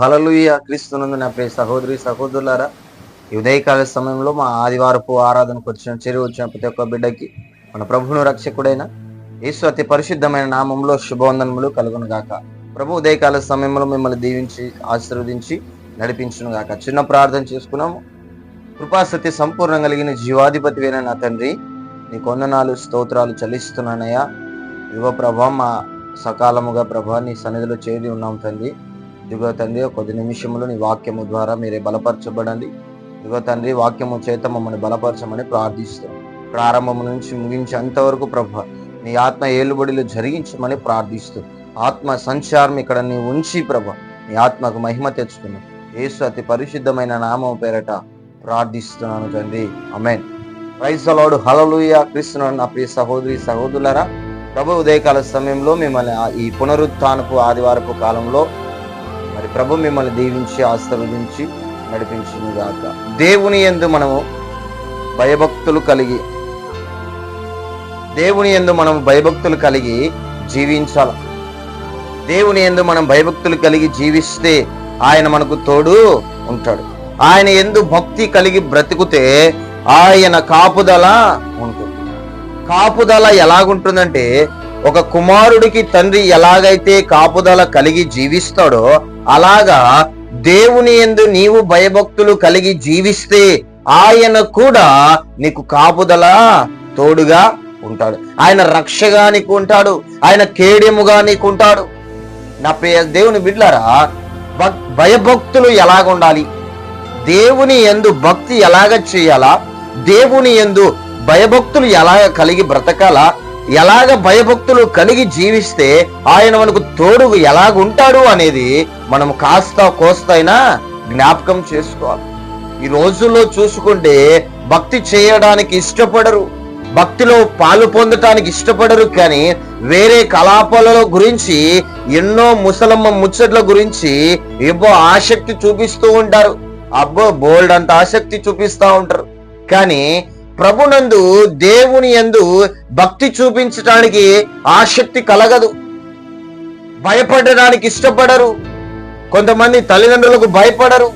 హలలుయ క్రీస్తునందు నా ప్రియ సహోదరి సహోదరులారా ఈ ఉదయకాల సమయంలో మా ఆదివారపు ఆరాధనకు వచ్చిన చెరువు వచ్చిన ప్రతి ఒక్క బిడ్డకి మన ప్రభువును రక్షకుడైన యేసు అతి పరిశుద్ధమైన నామంలో శుభవందనములు కలుగును గాక ప్రభు ఉదయకాల సమయంలో మిమ్మల్ని దీవించి ఆశీర్వదించి నడిపించును గాక చిన్న ప్రార్థన చేసుకున్నాము. కృపాసతి సంపూర్ణ కలిగిన జీవాధిపతివైన నా తండ్రి నీ కొందనాలు స్తోత్రాలు చలిస్తున్నానయ్యా యువ ప్రభ మా సకాలముగా ప్రభా నీ సన్నిధిలో చేరి ఉన్నాం తండ్రి. ఇదిగో తండ్రి కొద్ది నిమిషములు నీ వాక్యము ద్వారా మీరే బలపరచబడండి. ఇదిగో తండ్రి వాక్యము చేత మమ్మల్ని బలపరచమని ప్రార్థిస్తాం ప్రారంభం నుంచి ముగించేంత వరకు ప్రభు నీ ఆత్మ ఏలుబడిలో జరిగించమని ప్రార్థిస్తూ ఆత్మ సంచారం ఇక్కడ నీ ఉంచి ప్రభ నీ ఆత్మకు మహిమ తెచ్చుకున్నాం. యేసు అతి పరిశుద్ధమైన నామం పేరట ప్రార్థిస్తున్నాను తండ్రి. అమెన్ క్రైస్తలోడు హలలుయ కృష్ణ నా ప్రియ సహోదరి సహోదరులరా ప్రభు ఉదయకాల సమయంలో మిమ్మల్ని ఈ పునరుత్నపు ఆదివారపు కాలంలో మరి ప్రభు మిమ్మల్ని దీవించి ఆశీర్వదించి నడిపించింది గాక. దేవుని ఎందు మనము భయభక్తులు కలిగి దేవుని ఎందు మనం భయభక్తులు కలిగి జీవించాల. దేవుని ఎందు మనం భయభక్తులు కలిగి జీవిస్తే ఆయన మనకు తోడు ఉంటాడు. ఆయన ఎందు భక్తి కలిగి బ్రతికితే ఆయన కాపుదల ఉంటుంది. కాపుదల ఎలాగుంటుందంటే ఒక కుమారుడికి తండ్రి ఎలాగైతే కాపుదల కలిగి జీవిస్తాడో అలాగా దేవుని యందు నీవు భయభక్తులు కలిగి జీవిస్తే ఆయన కూడా నీకు కాపుదల తోడుగా ఉంటాడు. ఆయన రక్షగా నీకు ఉంటాడు. ఆయన కేడెముగా నీకు ఉంటాడు. నా ప్రియ దేవుని బిడ్లారా భక్- భయభక్తులు ఎలాగుండాలి దేవుని ఎందు భక్తి ఎలాగ చేయాలా? దేవుని ఎందు భయభక్తులు ఎలాగ కలిగి బ్రతకాలా? ఎలాగ భయభక్తులు కలిగి జీవిస్తే ఆయన మనకు తోడు ఎలాగుంటాడు అనేది మనం కాస్త కోస్తైనా జ్ఞాపకం చేసుకోవాలి. ఈ రోజుల్లో చూసుకుంటే భక్తి చేయడానికి ఇష్టపడరు. భక్తిలో పాలు పొందటానికి ఇష్టపడరు కానీ వేరే కలాపాల గురించి ఎన్నో ముసలమ్మ ముచ్చట్ల గురించి ఏవో ఆసక్తి చూపిస్తూ ఉంటారు. అబ్బో బోల్డ్ అంత ఆసక్తి చూపిస్తూ ఉంటారు. కానీ ప్రభునందు దేవుని యందు భక్తి చూపించటానికి ఆసక్తి కలగదు. భయపడడానికి ఇష్టపడరు. కొంతమంది తల్లిదండ్రులకు భయపడరు.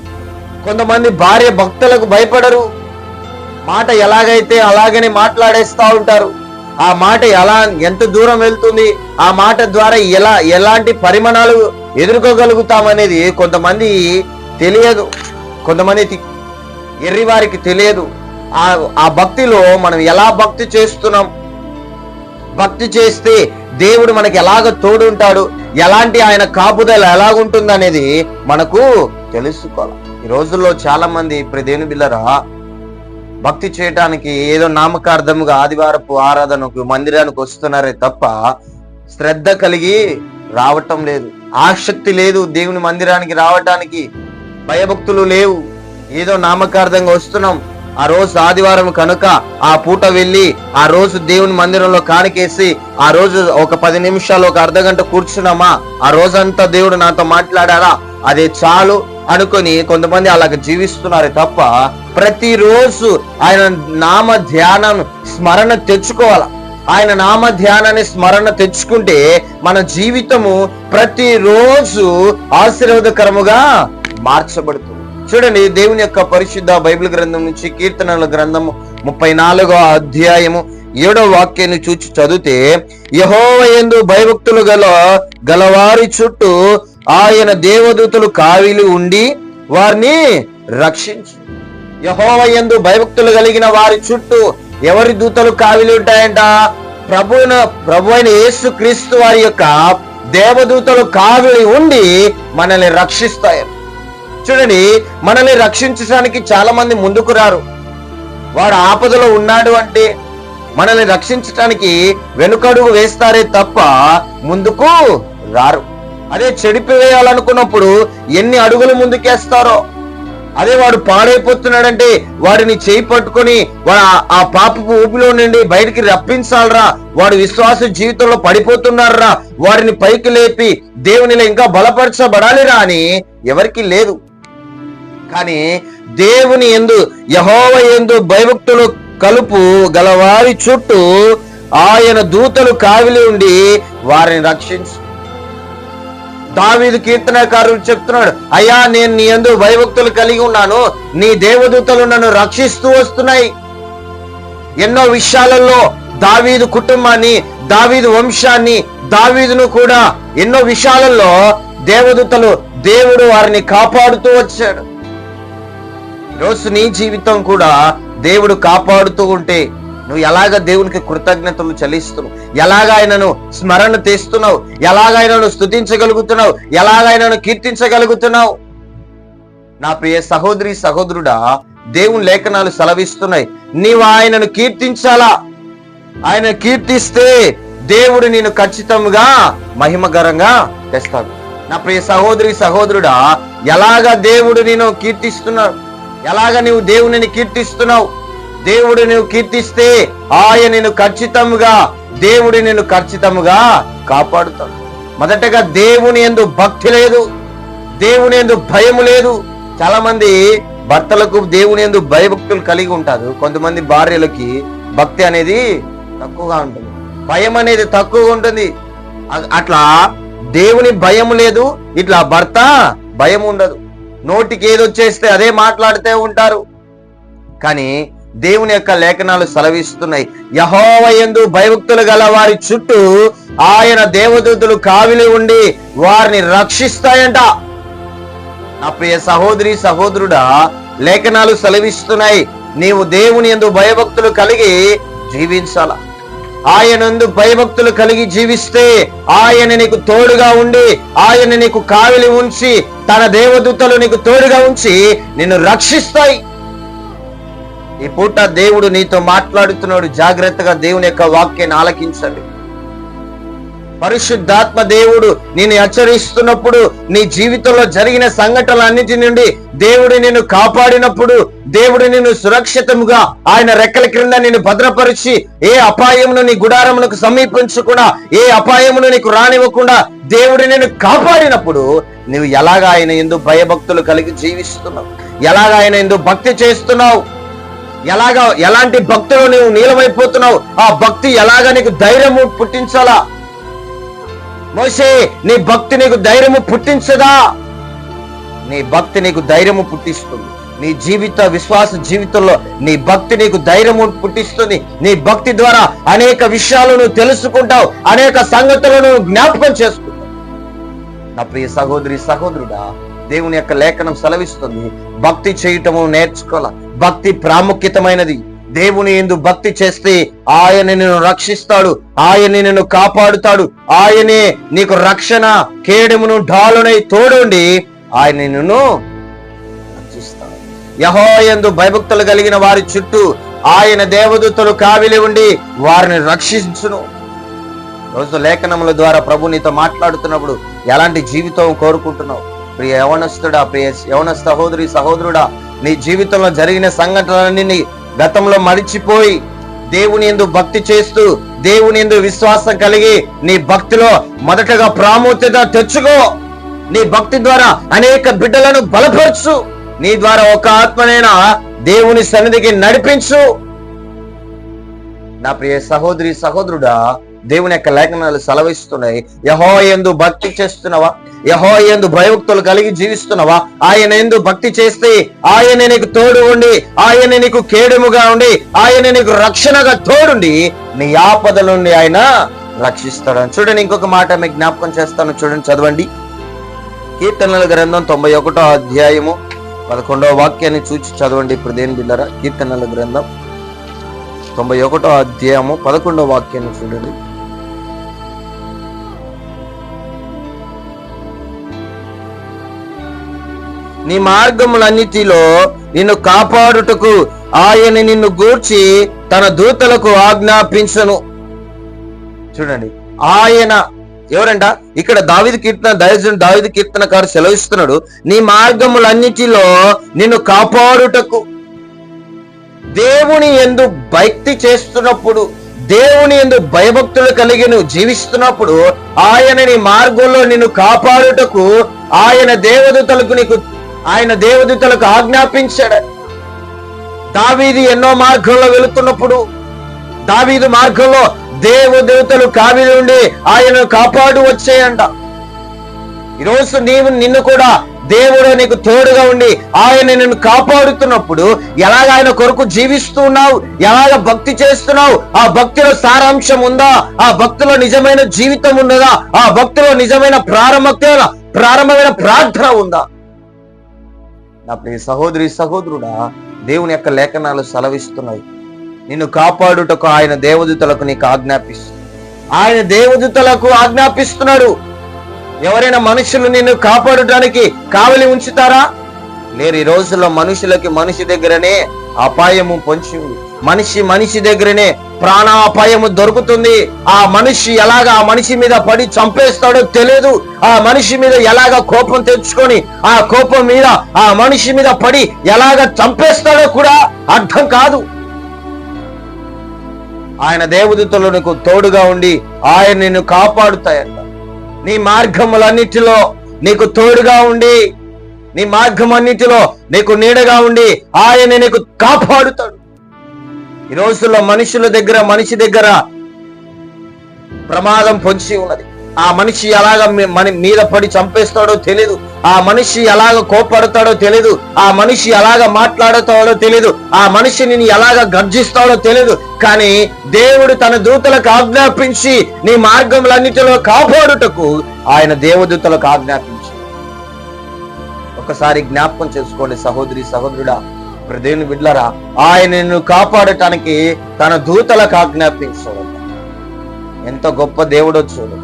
కొంతమంది భార్య భక్తులకు భయపడరు. మాట ఎలాగైతే అలాగనే మాట్లాడేస్తూ ఉంటారు. ఆ మాట ఎలా ఎంత దూరం వెళ్తుంది ఆ మాట ద్వారా ఎలా ఎలాంటి పరిమాణాలు ఎదుర్కోగలుగుతామనేది కొంతమంది తెలియదు. కొంతమంది తి- ఎర్రి వారికి తెలియదు. ఆ భక్తిలో మనం ఎలా భక్తి చేస్తున్నాం? భక్తి చేస్తే దేవుడు మనకి ఎలాగ తోడుంటాడు? ఎలాంటి ఆయన కాపుదల ఎలాగుంటుంది అనేది మనకు తెలుసుకోవాలి. ఈ రోజుల్లో చాలా మంది ఇప్పుడు దేని బిల్లరా భక్తి చేయటానికి ఏదో నామకార్థముగా ఆదివారపు ఆరాధనకు మందిరానికి వస్తున్నారే తప్ప శ్రద్ధ కలిగి రావటం లేదు. ఆసక్తి లేదు దేవుని మందిరానికి రావటానికి. భయభక్తులు లేవు. ఏదో నామకార్థంగా వస్తున్నాం. ఆ రోజు ఆదివారం కనుక ఆ పూట వెళ్ళి ఆ రోజు దేవుని మందిరంలో కానికేసి ఆ రోజు ఒక పది నిమిషాలు ఒక అర్ధ గంట కూర్చున్నామా? ఆ రోజంతా దేవుడు నాతో మాట్లాడారా? అదే చాలు అనుకొని కొంతమంది అలాగ జీవిస్తున్నారు తప్ప ప్రతిరోజు ఆయన నామ ధ్యానం స్మరణ తెచ్చుకోవాల? ఆయన నామ ధ్యానాన్ని స్మరణ తెచ్చుకుంటే మన జీవితము ప్రతిరోజు ఆశీర్వాదకరముగా మార్చబడుతుంది. చూడండి దేవుని యొక్క పరిశుద్ధ బైబిల్ గ్రంథం నుంచి కీర్తనల గ్రంథము ముప్పై నాలుగో అధ్యాయము ఏడో వాక్యాన్ని చూచి చదివితే యహోవ ఎందు భయభక్తులు గల గలవారి చుట్టూ ఆయన దేవదూతలు కావిలి ఉండి వారిని రక్షించు. యహోవ ఎందు భయభక్తులు కలిగిన వారి చుట్టూ ఎవరి దూతలు కావిలి ఉంటాయంట? ప్రభువున ప్రభు అయిన యేసు క్రీస్తు వారి యొక్క దేవదూతలు కావిలి ఉండి మనల్ని రక్షిస్తాయి దుష్టుడిని మనల్ని రక్షించడానికి చాలా మంది ముందుకు రారు. వాడు ఆపదలో ఉన్నాడు అంటే మనల్ని రక్షించటానికి వెనుకడుగు వేస్తారే తప్ప ముందుకు రారు. అదే చెడిపివేయాలనుకున్నప్పుడు ఎన్ని అడుగులు ముందుకేస్తారో. అదే వాడు పాడైపోతున్నాడంటే వాడిని చేయి పట్టుకొని వాడు ఆ పాపపు ఊపిలో నుండి బయటికి రప్పించాలరా. వాడు విశ్వాస జీవితంలో పడిపోతున్నారా. వాడిని పైకి లేపి దేవునిలో ఇంకా బలపరచబడాలిరా అని ఎవరికి లేదు. కానీ దేవుని ఎందు యహోవ ఎందు భయభక్తులు కలుపు గలవారి చుట్టూ ఆయన దూతలు కావిలి ఉండి వారిని రక్షించు. దావీదు కీర్తనకారుడు చెప్తున్నాడు అయ్యా నేను నీ యందు భయభక్తులు కలిగి ఉన్నాను. నీ దేవదూతలు నన్ను రక్షిస్తూ వస్తున్నాయి. ఎన్నో విషయాలలో దావీదు కుటుంబాన్ని దావీదు వంశాన్ని దావీదును కూడా ఎన్నో విషయాలలో దేవదూతలు దేవుడు వారిని కాపాడుతూ వచ్చాడు. రోజు నీ జీవితం కూడా దేవుడు కాపాడుతూ ఉంటే నువ్వు ఎలాగ దేవునికి కృతజ్ఞతలు చెల్లిస్తున్నావు? ఎలాగ ఆయనను స్మరణ తెస్తున్నావు? ఎలాగ ఆయనను స్తుతించగలుగుతున్నావు? ఎలాగ ఆయనను కీర్తించగలుగుతున్నావు? నా ప్రియ సహోదరి సహోదరుడా దేవుని లేఖనాలు సెలవిస్తున్నాయి. నీవు ఆయనను కీర్తించాలా? ఆయన కీర్తిస్తే దేవుడు నేను ఖచ్చితంగా మహిమకరంగా తెస్తాడు. నా ప్రియ సహోదరి సహోదరుడా ఎలాగ దేవుడు నేను కీర్తిస్తున్నాడు? ఎలాగ నీవు దేవుని కీర్తిస్తున్నావు? దేవుడు నువ్వు కీర్తిస్తే ఆయన నేను ఖచ్చితంగా దేవుడు నేను ఖచ్చితంగా కాపాడుతాడు. మొదటగా దేవుని ఎందు భక్తి లేదు దేవుని ఎందు భయం లేదు. చాలా మంది భర్తలకు దేవుని ఎందు భయభక్తులు కలిగి ఉంటారు. కొంతమంది భార్యలకి భక్తి అనేది తక్కువగా ఉంటుంది. భయం అనేది తక్కువగా ఉంటుంది. అట్లా దేవుని భయం లేదు ఇట్లా భర్త భయం ఉండదు. నోటికి ఏదొచ్చేస్తే అదే మాట్లాడుతూ ఉంటారు. కానీ దేవుని యొక్క లేఖనాలు సెలవిస్తున్నాయి. యహోవ యందు భయభక్తులు గల వారి చుట్టూ ఆయన దేవదూతులు కావిలి ఉండి వారిని రక్షిస్తాయంట. నా ప్రియ సహోదరి సహోదరుడా లేఖనాలు సెలవిస్తున్నాయి. నీవు దేవుని యందు భయభక్తులు కలిగి జీవించాలా? ఆయనందు భయభక్తులు కలిగి జీవిస్తే ఆయన నీకు తోడుగా ఉండి ఆయన నీకు కావిలి ఉంచి తన దేవదూతలు నీకు తోడుగా ఉంచి నిన్ను రక్షిస్తాయి. ఈ పూట దేవుడు నీతో మాట్లాడుతున్నాడు. జాగ్రత్తగా దేవుని యొక్క వాక్యాన్ని ఆలకించండి. పరిశుద్ధాత్మ దేవుడు నేను హెచ్చరిస్తున్నప్పుడు నీ జీవితంలో జరిగిన సంఘటనలన్నిటి నుండి దేవుడు నిన్ను కాపాడినప్పుడు దేవుడు నిన్ను సురక్షితముగా ఆయన రెక్కల క్రింద నిన్ను భద్రపరిచి ఏ అపాయమును నీ గుడారమునకు సమీపించకుండా ఏ అపాయమును నీకు రానివ్వకుండా దేవుడు నిన్ను కాపాడినప్పుడు నువ్వు ఎలాగ ఆయన ఎందు భయభక్తులు కలిగి జీవిస్తున్నావు? ఎలాగ ఆయన ఎందు భక్తి చేస్తున్నావు? ఎలాగా ఎలాంటి భక్తులు నువ్వు నీలమైపోతున్నావు? ఆ భక్తి ఎలాగ నీకు ధైర్యము పుట్టించాలా? మోసే నీ భక్తి నీకు ధైర్యము పుట్టించదా? నీ భక్తి నీకు ధైర్యము పుట్టిస్తుంది. నీ జీవిత విశ్వాస జీవితంలో నీ భక్తి నీకు ధైర్యము పుట్టిస్తుంది. నీ భక్తి ద్వారా అనేక విషయాలు నువ్వు తెలుసుకుంటావు అనేక సంగతులను జ్ఞాపకం చేసుకుంటావు. నా ప్రియ సహోదరి సహోదరుడా దేవుని యొక్క లేఖనం సెలవిస్తుంది. భక్తి చేయటము నేర్చుకోవాలి? భక్తి ప్రాముఖ్యతమైనది. దేవుని ఎందు భక్తి చేస్తే ఆయన నిన్ను రక్షిస్తాడు ఆయన నిన్ను కాపాడుతాడు ఆయనే నీకు రక్షణ కేడమును ఢాలునై తోడుండి ఆయన నిన్ను రక్షిస్తాడు. యహో ఎందు భయభక్తులు కలిగిన వారి చుట్టూ ఆయన దేవదూతలు కావిలి ఉండి వారిని రక్షించును. రోజు లేఖనముల ద్వారా ప్రభు నీతో మాట్లాడుతున్నప్పుడు ఎలాంటి జీవితం కోరుకుంటున్నావు? ప్రియ యవనస్తుడా ప్రియ యవన సహోదరి సహోదరుడా నీ జీవితంలో జరిగిన సంఘటనలన్నీ గతంలో మరిచిపోయి దేవుని ఎందు భక్తి చేస్తూ దేవుని ఎందు విశ్వాసం కలిగి నీ భక్తిలో మొదటగా ప్రాముఖ్యత తెచ్చుకో. నీ భక్తి ద్వారా అనేక బిడ్డలను బలపరచు. నీ ద్వారా ఒక ఆత్మనైనా దేవుని సన్నిధికి నడిపించు. నా ప్రియ సహోదరి సహోదరుడా దేవుని యొక్క లేఖనాలు సెలవిస్తున్నాయి. యహో ఎందు భక్తి చేస్తున్నావా? యహో ఎందు భయభక్తులు కలిగి జీవిస్తున్నావా? ఆయన ఎందు భక్తి చేస్తే ఆయన నీకు తోడు ఉండి ఆయన నీకు కేడుముగా ఉండి ఆయన నీకు రక్షణగా తోడుండి నీ ఆపద నుండి ఆయన రక్షిస్తాడు చూడండి ఇంకొక మాట మీకు జ్ఞాపకం చేస్తాను. చూడండి చదవండి. కీర్తనల గ్రంథం తొంభై ఒకటో అధ్యాయము పదకొండవ వాక్యాన్ని చూచి చదవండి ఇప్పుడు దేని బిల్లరా కీర్తనల గ్రంథం తొంభై ఒకటో అధ్యాయము పదకొండవ వాక్యాన్ని చూడండి. నీ మార్గములన్నిటిలో నిన్ను కాపాడుటకు ఆయన నిన్ను గూర్చి తన దూతలకు ఆజ్ఞాపించను. చూడండి ఆయన ఎవరంట? ఇక్కడ దావిది కీర్తన దయజన్ దావిది కీర్తనకారు సెలవిస్తున్నాడు నీ మార్గములన్నిటిలో నిన్ను కాపాడుటకు. దేవుని ఎందు భక్తి చేస్తున్నప్పుడు దేవుని ఎందు భయభక్తులు కలిగి నువ్వు జీవిస్తున్నప్పుడు ఆయన నీ మార్గంలో నిన్ను కాపాడుటకు ఆయన దేవదూతలకు నీకు ఆయన దేవదూతలకు ఆజ్ఞాపించాడు. దావీది ఎన్నో మార్గంలో వెళుతున్నప్పుడు దావీదు మార్గంలో దేవదేవతలు కావి నుండి ఆయనను కాపాడు వచ్చేయంట. ఈరోజు నీవు నిన్ను కూడా దేవుడు నీకు తోడుగా ఉండి ఆయన నిన్ను కాపాడుతున్నప్పుడు ఎలాగ ఆయన కొరకు జీవిస్తూ ఉన్నావు? ఎలాగ భక్తి చేస్తున్నావు? ఆ భక్తిలో సారాంశం ఉందా? ఆ భక్తిలో నిజమైన జీవితం ఉన్నదా? ఆ భక్తిలో నిజమైన ప్రారంభ ప్రారంభమైన ప్రార్థన ఉందా? నా ప్రియ సహోదరి సహోదరుడా దేవుని యొక్క లేఖనాలు సెలవిస్తున్నాయి. నిన్ను కాపాడుటకు ఆయన దేవదూతలకు నీకు ఆజ్ఞాపిస్తు ఆయన దేవదూతలకు ఆజ్ఞాపిస్తున్నాడు. ఎవరైనా మనుషులు నిన్ను కాపాడటానికి కావలి ఉంచుతారా? లేరు ఈ రోజుల్లో మనుషులకి మనిషి దగ్గరనే అపాయము పొంచి ఉంది మనిషి మనిషి దగ్గరనే ప్రాణాపాయము దొరుకుతుంది. ఆ మనిషి ఎలాగ ఆ మనిషి మీద పడి చంపేస్తాడో తెలియదు. ఆ మనిషి మీద ఎలాగ కోపం తెచ్చుకొని ఆ కోపం మీద ఆ మనిషి మీద పడి ఎలాగ చంపేస్తాడో కూడా అర్థం కాదు. ఆయన దేవదూతలు నీకు తోడుగా ఉండి ఆయన నిన్ను కాపాడుతాయంట. నీ మార్గములన్నిటిలో నీకు తోడుగా ఉండి నీ మార్గం అన్నిటిలో నీకు నీడగా ఉండి ఆయన నీకు కాపాడుతాడు. ఈ రోజుల్లో మనుషుల దగ్గర మనిషి దగ్గర ప్రమాదం పొంచి ఉన్నది. ఆ మనిషి ఎలాగ మన మీద పడి చంపేస్తాడో తెలియదు ఆ మనిషి ఎలాగ కోపడతాడో తెలియదు ఆ మనిషి ఎలాగ మాట్లాడతాడో తెలియదు ఆ మనిషి నిన్ను ఎలాగ గర్జిస్తాడో తెలియదు కానీ దేవుడు తన దూతలకు ఆజ్ఞాపించి నీ మార్గములన్నిటిలో కాపాడుటకు ఆయన దేవదూతలకు ఆజ్ఞాపించి. ఒకసారి జ్ఞాపకం చేసుకోండి సహోదరి సహోదరుడా. ప్రదేవుని బిడ్లరా ఆయన నిన్ను కాపాడటానికి తన దూతలకు ఆజ్ఞాపించాడు ఎంత గొప్ప దేవుడో చూడు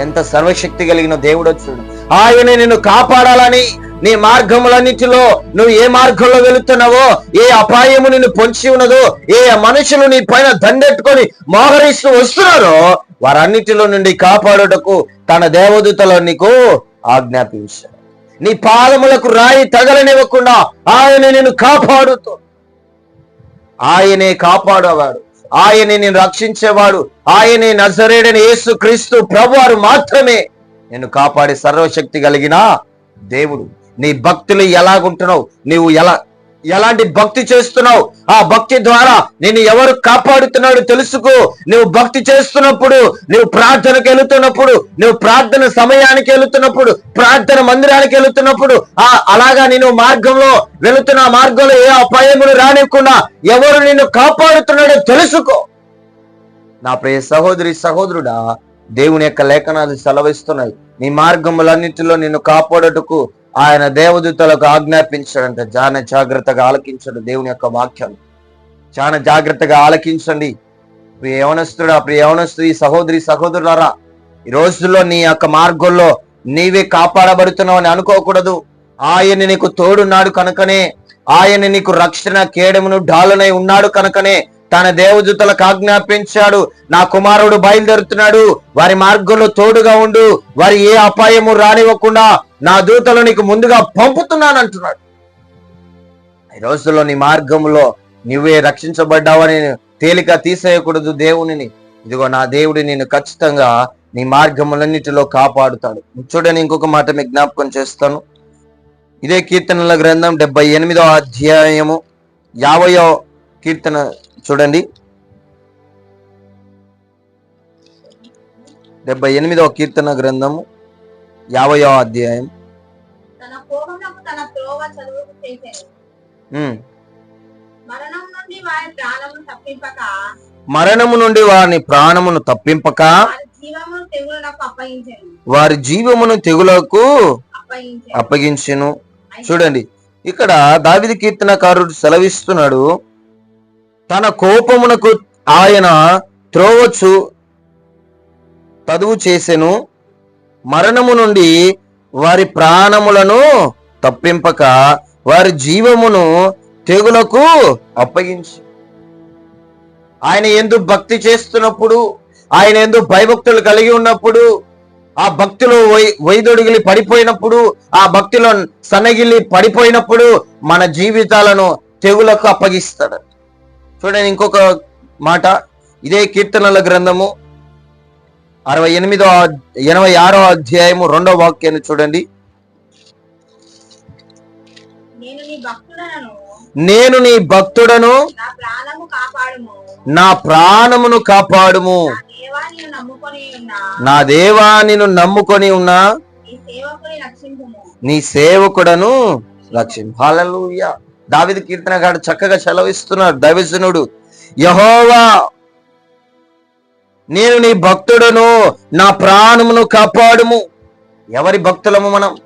ఎంత సర్వశక్తి కలిగిన దేవుడో చూడు. ఆయన నిన్ను కాపాడాలని నీ మార్గములన్నిటిలో నువ్వు ఏ మార్గంలో వెళుతున్నావో ఏ అపాయము నిన్ను పొంచి ఉన్నదో ఏ మనుషులు నీ పైన దండెట్టుకొని మోహరిస్తూ వస్తున్నారో వారన్నిటిలో నుండి కాపాడుటకు తన దేవదూతలో నీకు ఆజ్ఞాపించాడు నీ పాదములకు రాయి తగలనివ్వకుండా ఆయన నేను కాపాడుతూ. ఆయనే కాపాడేవాడు. ఆయనే నేను రక్షించేవాడు. ఆయనే నజరేడని యేసు క్రీస్తు ప్రభువారు మాత్రమే నేను కాపాడే సర్వశక్తి కలిగిన దేవుడు. నీ భక్తులు ఎలాగుంటున్నావు? నీవు ఎలా ఎలాంటి భక్తి చేస్తున్నావు? ఆ భక్తి ద్వారా నిన్ను ఎవరు కాపాడుతున్నాడు తెలుసుకో. నువ్వు భక్తి చేస్తున్నప్పుడు నువ్వు ప్రార్థనకు వెళుతున్నప్పుడు నువ్వు ప్రార్థన సమయానికి వెళుతున్నప్పుడు ప్రార్థన మందిరానికి వెళుతున్నప్పుడు ఆ అలాగా నేను మార్గంలో వెళుతున్న మార్గంలో ఏ అపాయములు రానివ్వకుండా ఎవరు నిన్ను కాపాడుతున్నాడో తెలుసుకో. నా ప్రియ సహోదరి సహోదరుడా దేవుని యొక్క లేఖనాలు సెలవిస్తున్నాయి. నీ మార్గములన్నిటిలో నిన్ను కాపాడుటకు ఆయన దేవదూతలకు ఆజ్ఞాపించాడంట. చాలా జాగ్రత్తగా ఆలకించండి దేవుని యొక్క వాక్యం చాలా జాగ్రత్తగా ఆలకించండి. ప్రియ యవనస్తుడా ప్రియ యవనస్తు సహోదరి సహోదరులారా ఈ రోజుల్లో నీ యొక్క మార్గంలో నీవే కాపాడబడుతున్నావు అని అనుకోకూడదు. ఆయన నీకు తోడున్నాడు కనుకనే ఆయన నీకు రక్షణ కేడమును డాలునై ఉన్నాడు కనుకనే తన దేవదూతలకు ఆజ్ఞాపించాడు. నా కుమారుడు బయలుదేరుతున్నాడు. వారి మార్గంలో తోడుగా ఉండు. వారి ఏ అపాయము రానివ్వకుండా నా దూతలు నీకు ముందుగా పంపుతున్నాను అంటున్నాడు ఈ రోజుల్లో నీ మార్గంలో నువ్వే రక్షించబడ్డావని తేలిక తీసేయకూడదు దేవునిని. ఇదిగో నా దేవుడి నేను ఖచ్చితంగా నీ మార్గములన్నిటిలో కాపాడుతాడు. చూడని ఇంకొక మాట మీకు జ్ఞాపకం చేస్తాను. ఇదే కీర్తనల గ్రంథం డెబ్బై ఎనిమిదో అధ్యాయము యాభయో కీర్తన చూడండి. డెబ్బై ఎనిమిదో కీర్తన గ్రంథము యాభయో అధ్యాయం. మరణము నుండి వారిని ప్రాణమును తప్పింపక వారి జీవమును తెగులకు అప్పగించెను. చూడండి. ఇక్కడ దావిది కీర్తనకారుడు సెలవిస్తున్నాడు. తన కోపమునకు ఆయన త్రోవచ్చు తదువు చేసెను. మరణము నుండి వారి ప్రాణములను తప్పింపక వారి జీవమును తెగులకు అప్పగించి. ఆయన ఎందు భక్తి చేస్తున్నప్పుడు ఆయన ఎందు భయభక్తులు కలిగి ఉన్నప్పుడు ఆ భక్తిలో వై- వైదొడిగిలి పడిపోయినప్పుడు ఆ భక్తిలో సన్నగిల్లి పడిపోయినప్పుడు మన జీవితాలను తెగులకు అప్పగిస్తాడు. చూడండి ఇంకొక మాట. ఇదే కీర్తనల గ్రంథము అరవై ఎనిమిదో ఎనభై ఆరో అధ్యాయము రెండో వాక్యాన్ని చూడండి. నేను నీ భక్తుడను. నీ ప్రాణమును కాపాడుము. నా దేవా నేను నమ్ముకొని ఉన్నా. నా సేవకుడను రక్షణ హల్లెలూయా. దావిది కీర్తనగాడు చక్కగా సెలవిస్తున్నాడు దైవజనుడు యహోవా నేను నీ భక్తుడును నా ప్రాణమును కాపాడుము. ఎవరి భక్తులము మనం?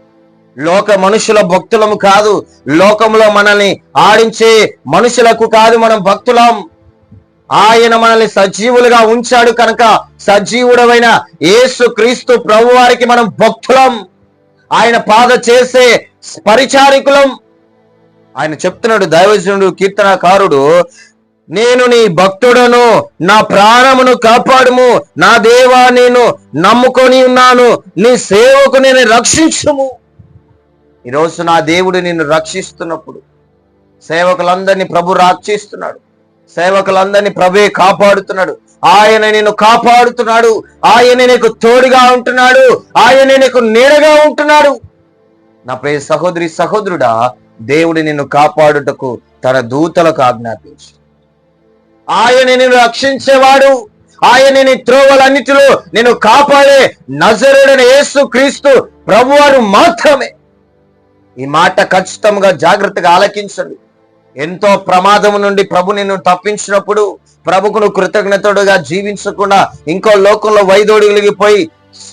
లోక మనుషుల భక్తులము కాదు లోకంలో మనల్ని ఆడించే మనుషులకు కాదు మనం భక్తులం. ఆయన మనల్ని సజీవులుగా ఉంచాడు కనుక సజీవుడమైన యేసు క్రీస్తు ప్రభు వారికి మనం భక్తులం. ఆయన పాద చేసే పరిచారికులం. ఆయన చెప్తున్నాడు దైవజనుడు కీర్తనకారుడు నేను నీ భక్తుడను నా ప్రాణమును కాపాడుము నా దేవా నేను నమ్ముకొని ఉన్నాను నీ సేవకు నేను రక్షించుము. ఈరోజు నా దేవుడు నిన్ను రక్షిస్తున్నప్పుడు సేవకులందరినీ ప్రభు రక్షిస్తున్నాడు సేవకులందరినీ ప్రభే కాపాడుతున్నాడు ఆయన నిన్ను కాపాడుతున్నాడు ఆయన నీకు తోడుగా ఉంటున్నాడు ఆయన నీకు నీడగా ఉంటున్నాడు. నా ప్రే సహోదరి సహోదరుడా దేవుడు నిన్ను కాపాడుటకు తన దూతలకు ఆజ్ఞాపించు ఆయన నిన్ను రక్షించేవాడు. ఆయన నీ త్రోవలన్నిటిలో నిన్ను కాపాడే నజరుడైన యేసు క్రీస్తు ప్రభువారు మాత్రమే. ఈ మాట ఖచ్చితంగా జాగ్రత్తగా ఆలకించండి. ఎంతో ప్రమాదం నుండి ప్రభు నిన్ను తప్పించినప్పుడు ప్రభుకును కృతజ్ఞతడుగా జీవించకుండా ఇంకో లోకంలో వైదోడిగిలిగిపోయి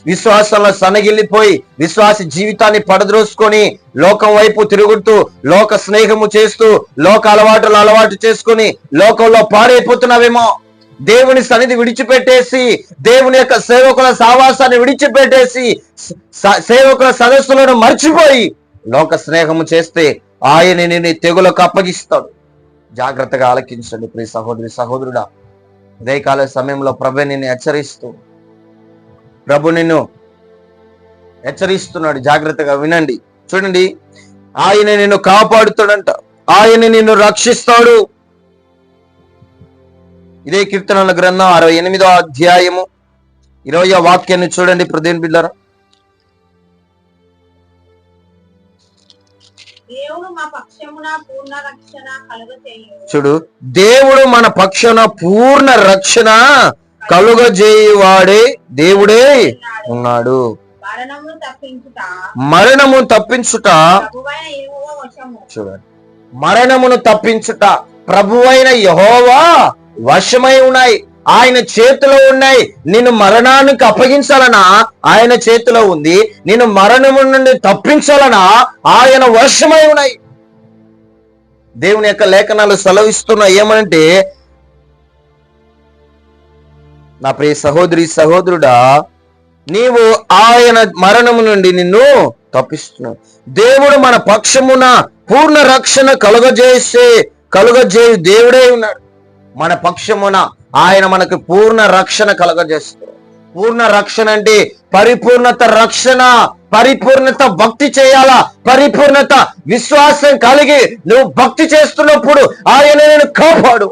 విశ్వాసంలో సనగిల్లిపోయి విశ్వాస జీవితాన్ని పడద్రోసుకొని లోకం వైపు తిరుగుతూ లోక స్నేహము చేస్తూ లోక అలవాటులు అలవాటు చేసుకొని లోకంలో పాడైపోతున్నావేమో. దేవుని సన్నిధి విడిచిపెట్టేసి దేవుని యొక్క సేవకుల సావాసాన్ని విడిచిపెట్టేసి సేవకుల సదస్సులను మర్చిపోయి లోక స్నేహము చేస్తే ఆయన నిన్ను తెగులకు అప్పగిస్తాడు. జాగ్రత్తగా ఆలకించండి ప్రియ సహోదరి సహోదరుడా. ఉదయకాల సమయంలో ప్రభు నిన్ను హెచ్చరిస్తూ ప్రభు నిన్ను హెచ్చరిస్తున్నాడు. జాగ్రత్తగా వినండి. చూడండి. ఆయన నిన్ను కాపాడుతాడంట. ఆయన నిన్ను రక్షిస్తాడు. ఇదే కీర్తనల గ్రంథం అరవై ఎనిమిదో అధ్యాయము. ఇరవై వాక్యాన్ని చూడండి ప్రదేన్ బిడ్డారా పక్షమున చూడు. దేవుడు మన పక్షాన పూర్ణ రక్షణ కలుగజేయువాడే దేవుడే ఉన్నాడు. మరణము తప్పించుట. ప్రభువైన యెహోవా వశము. చూడండి. మరణమును తప్పించుట ప్రభువైన యహోవా వశమై ఉన్నాయి ఆయన చేతిలో ఉన్నాయి నిన్ను మరణానికి అప్పగించాలనా? ఆయన చేతిలో ఉంది. నిన్ను మరణము నుండి తప్పించాలనా? ఆయన వశమై ఉన్నాయి దేవుని యొక్క లేఖనాలు సెలవిస్తున్నాయి ఏమంటే నా ప్రియ సహోదరి సహోదరుడా నీవు ఆయన మరణము నుండి నిన్ను తప్పిస్తున్నావు. దేవుడు మన పక్షమున పూర్ణ రక్షణ కలుగజేసే కలుగజేయు దేవుడే ఉన్నాడు. మన పక్షమున ఆయన మనకు పూర్ణ రక్షణ కలుగజేస్తాడు పూర్ణ రక్షణ అంటే పరిపూర్ణత రక్షణ పరిపూర్ణత భక్తి చేయాలా? పరిపూర్ణత విశ్వాసం కలిగి నువ్వు భక్తి చేస్తున్నప్పుడు ఆయన నేను కాపాడు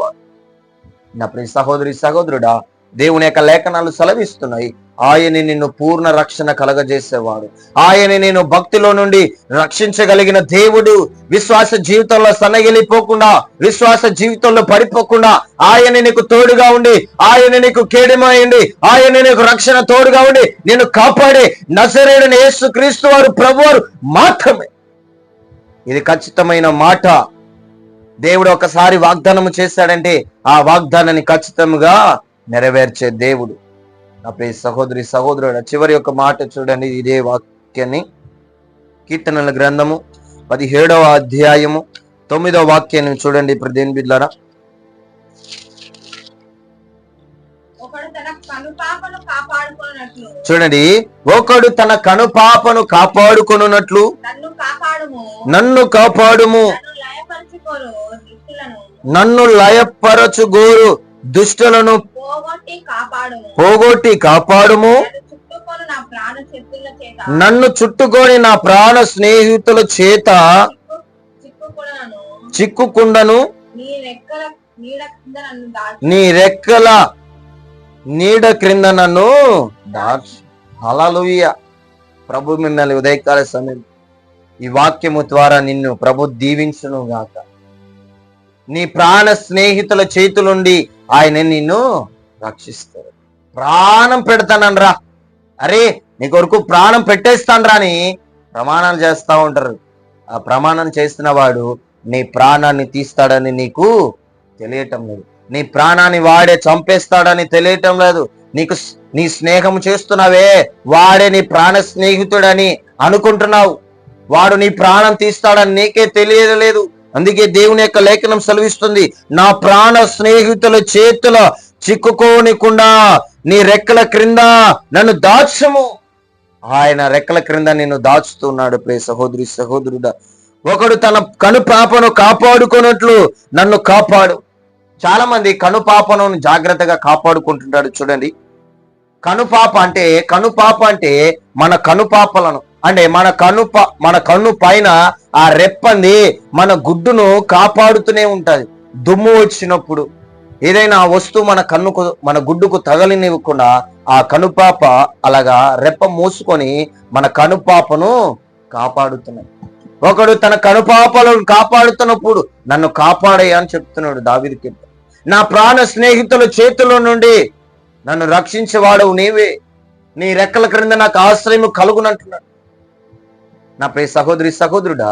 నా ప్రియ సహోదరి సహోదరుడా దేవుని యొక్క లేఖనాలు సెలవిస్తున్నాయి. ఆయన నిన్ను పూర్ణ రక్షణ కలగజేసేవాడు. ఆయన నేను భక్తిలో నుండి రక్షించగలిగిన దేవుడు విశ్వాస జీవితంలో సన్నగిలిపోకుండా విశ్వాస జీవితంలో పడిపోకుండా ఆయన నీకు తోడుగా ఉండి ఆయన నీకు కేడమైండి ఆయన నీకు రక్షణ తోడుగా ఉండి నేను కాపాడే నసరేడని యేసు క్రీస్తు వారు ప్రభువారు మాత్రమే. ఇది ఖచ్చితమైన మాట. దేవుడు ఒకసారి వాగ్దానము చేశాడంటే ఆ వాగ్దానాన్ని ఖచ్చితంగా నెరవేర్చే దేవుడు. నా ప్రియ సహోదరి సహోదరుడు చివరి యొక్క మాట చూడండి. ఇదే వాక్యాన్ని కీర్తనల గ్రంథము పదిహేడవ అధ్యాయము తొమ్మిదవ వాక్యాన్ని చూడండి ఇప్పుడు దేని బిడ్లారా చూడండి. ఒకడు తన కనుపాపను కాపాడుకొనున్నట్లు. నన్ను కాపాడుము. నన్ను లయపరచుగోరు దుష్టులను పోగొట్టి కాపాడుము. నన్ను చుట్టుకొని నా ప్రాణ స్నేహితుల చేత చిక్కుకుండను. నీ రెక్కల నీడ క్రింద నన్ను దాచు. ప్రభు మిమ్మల్ని ఉదయకాల సమయం ఈ వాక్యము ద్వారా నిన్ను ప్రభు దీవించును గాక నీ ప్రాణ స్నేహితుల చేతులుండి ఆయన నిన్ను రక్షిస్తాడు. ప్రాణం పెడతానన్రా. అరే నీ కొరకు ప్రాణం పెట్టేస్తానరా అని ప్రమాణాలు చేస్తా ఉంటారు. ఆ ప్రమాణం చేస్తున్న వాడు నీ ప్రాణాన్ని తీస్తాడని నీకు తెలియటం లేదు. నీ ప్రాణాన్ని వాడే చంపేస్తాడని తెలియటం లేదు. నీకు స్- నీ స్నేహం చేస్తున్నావే. వాడే నీ ప్రాణ స్నేహితుడని అనుకుంటున్నావు. వాడు నీ ప్రాణం తీస్తాడని నీకే తెలియలేదు. అందుకే దేవుని యొక్క లేఖనం సెలవిస్తుంది నా ప్రాణ స్నేహితుల చేతుల చిక్కుకోనికుండా నీ రెక్కల క్రింద నన్ను దాచము. ఆయన రెక్కల క్రింద నిన్ను దాచుతున్నాడు ప్రే సహోదరి సహోదరుడా. ఒకడు తన కను పాపను కాపాడుకున్నట్లు నన్ను కాపాడు. చాలా మంది కనుపాపను జాగ్రత్తగా కాపాడుకుంటుంటాడు చూడండి. కనుపాప అంటే కనుపాప అంటే మన కనుపాపలను అంటే మన కన్ను మన కన్ను పైన ఆ రెప్పంది మన గుడ్డును కాపాడుతూనే ఉంటది. దుమ్ము వచ్చినప్పుడు ఏదైనా వస్తువు మన కన్నుకు మన గుడ్డుకు తగలినివ్వకుండా ఆ కనుపాప అలాగా రెప్ప మూసుకొని మన కనుపాపను కాపాడుతున్నాయి ఒకడు తన కనుపాపలను కాపాడుతున్నప్పుడు నన్ను కాపాడయ్యా అని చెప్తున్నాడు దావిదికి. నా ప్రాణ స్నేహితుల చేతిలో నుండి నన్ను రక్షించేవాడవు నీవే. నీ రెక్కల క్రింద నాకు ఆశ్రయం కలుగునంటున్నాడు. నా ప్రియ సహోదరి సహోదరుడా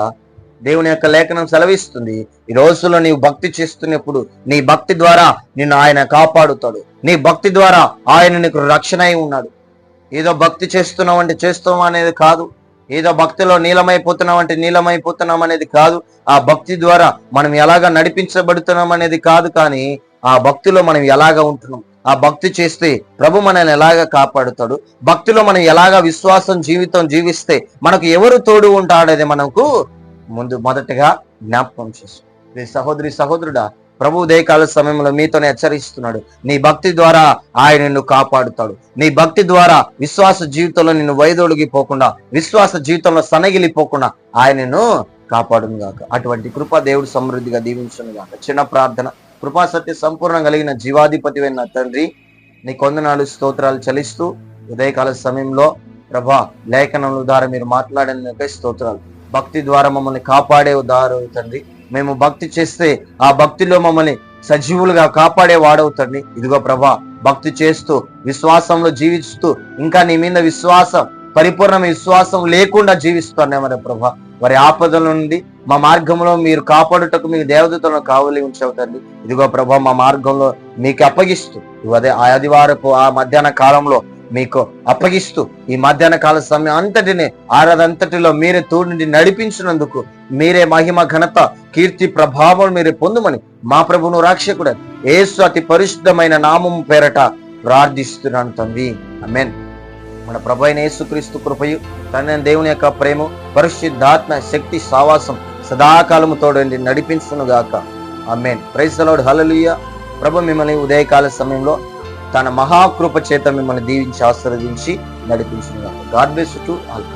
దేవుని యొక్క లేఖనం సెలవిస్తుంది. ఈ రోజుల్లో నీవు భక్తి చేస్తున్నప్పుడు నీ భక్తి ద్వారా నిన్ను ఆయన కాపాడుతాడు. నీ భక్తి ద్వారా ఆయన నీకు రక్షణ అయి ఉన్నాడు. ఏదో భక్తి చేస్తున్నావు అంటే చేస్తాం అనేది కాదు. ఏదో భక్తిలో నీలమైపోతున్నాం అంటే నీలమైపోతున్నాం అనేది కాదు. ఆ భక్తి ద్వారా మనం ఎలాగా నడిపించబడుతున్నాం అనేది కాదు కానీ ఆ భక్తిలో మనం ఎలాగా ఉంటున్నాం? ఆ భక్తి చేస్తే ప్రభు మనల్ని ఎలాగా కాపాడుతాడు? భక్తిలో మనం ఎలాగా విశ్వాసం జీవితం జీవిస్తే మనకు ఎవరు తోడు ఉంటాడనేది మనకు ముందు మొదటగా జ్ఞాపకం చేస్తుంది. సహోదరి సహోదరుడా ప్రభు ఉదయకాల సమయంలో మీతోనే హెచ్చరిస్తున్నాడు. నీ భక్తి ద్వారా ఆయన నిన్ను కాపాడుతాడు. నీ భక్తి ద్వారా విశ్వాస జీవితంలో నిన్ను వైదొలిగిపోకుండా విశ్వాస జీవితంలో సనగిలిపోకుండా ఆయన కాపాడును గాక. అటువంటి కృప దేవుడు సమృద్ధిగా దీవించును గాక. చిన్న ప్రార్థన. కృపాసత్య సంపూర్ణం కలిగిన జీవాధిపతి నా తండ్రి నీ కొందనాలు స్తోత్రాలు చలిస్తూ ఉదయకాల సమయంలో ప్రభా లేఖనముల ద్వారా మీరు మాట్లాడినకై స్తోత్రాలు. భక్తి ద్వారా మమ్మల్ని కాపాడే దారు తండ్రి. మేము భక్తి చేస్తే ఆ భక్తిలో మమ్మల్ని సజీవులుగా కాపాడే వాడవుతండి ఇదిగో ప్రభా భక్తి చేస్తూ విశ్వాసంలో జీవిస్తూ ఇంకా నీ మీద విశ్వాసం పరిపూర్ణ విశ్వాసం లేకుండా జీవిస్తున్నామని ప్రభా. వారి ఆపదల నుండి మా మార్గంలో మీరు కాపాడుటకు మీకు దేవదూతలను కావలి ఉంచావు తండ్రి ఇదిగో ప్రభా మా మార్గంలో మీకు అప్పగిస్తూ అదే ఆదివారపు ఆ మధ్యాహ్న కాలంలో మీకు అప్పగిస్తూ ఈ మధ్యాహ్న కాల సమయం అంతటిని ఆరాధంతటిలో మీరే తోడుండి నడిపించినందుకు మీరే మహిమ ఘనత కీర్తి ప్రభావం మీరే పొందుమని మా ప్రభును రాక్షకుడు ఏసు అతి పరిశుద్ధమైన నామం పేరట ప్రార్థిస్తున్నాను తండ్రి అమెన్ మన ప్రభైన యేసుక్రీస్తు కృపయు తన దేవుని యొక్క ప్రేమ పరిశుద్ధాత్మ శక్తి సావాసం సదాకాలము తోడండి నడిపించును గాక. అమెన్ ప్రైసలోడ్ హలలుయ ప్రభు మిమ్మల్ని ఉదయకాల సమయంలో తన మహాకృప చేత మిమ్మల్ని దీవించి ఆశీర్వదించి నడిపించును గాక. God బెస్ to all